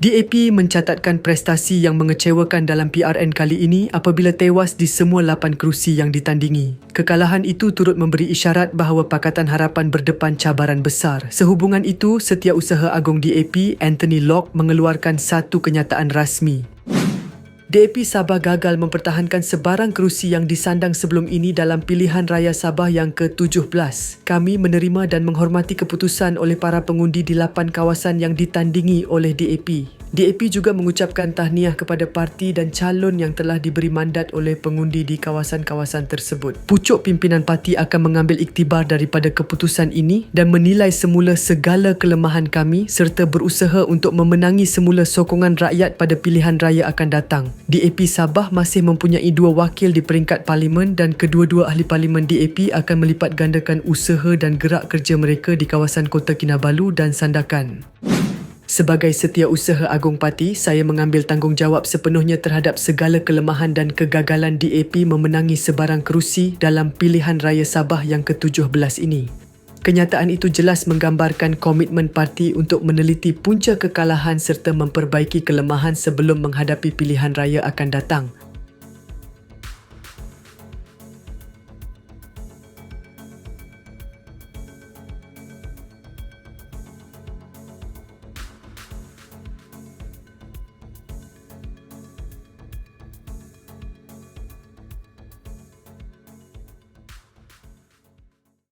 DAP mencatatkan prestasi yang mengecewakan dalam PRN kali ini apabila tewas di semua lapan kerusi yang ditandingi. Kekalahan itu turut memberi isyarat bahawa Pakatan Harapan berdepan cabaran besar. Sehubungan itu, Setiausaha Agung DAP, Anthony Locke mengeluarkan satu kenyataan rasmi. DAP Sabah gagal mempertahankan sebarang kerusi yang disandang sebelum ini dalam pilihan raya Sabah yang ke-17. Kami menerima dan menghormati keputusan oleh para pengundi di lapan kawasan yang ditandingi oleh DAP. DAP juga mengucapkan tahniah kepada parti dan calon yang telah diberi mandat oleh pengundi di kawasan-kawasan tersebut. Pucuk pimpinan parti akan mengambil iktibar daripada keputusan ini dan menilai semula segala kelemahan kami serta berusaha untuk memenangi semula sokongan rakyat pada pilihan raya akan datang. DAP Sabah masih mempunyai dua wakil di peringkat parlimen dan kedua-dua ahli parlimen DAP akan melipat gandakan usaha dan gerak kerja mereka di kawasan Kota Kinabalu dan Sandakan. Sebagai setiausaha Agung Parti, saya mengambil tanggungjawab sepenuhnya terhadap segala kelemahan dan kegagalan DAP memenangi sebarang kerusi dalam pilihan raya Sabah yang ke-17 ini. Kenyataan itu jelas menggambarkan komitmen parti untuk meneliti punca kekalahan serta memperbaiki kelemahan sebelum menghadapi pilihan raya akan datang.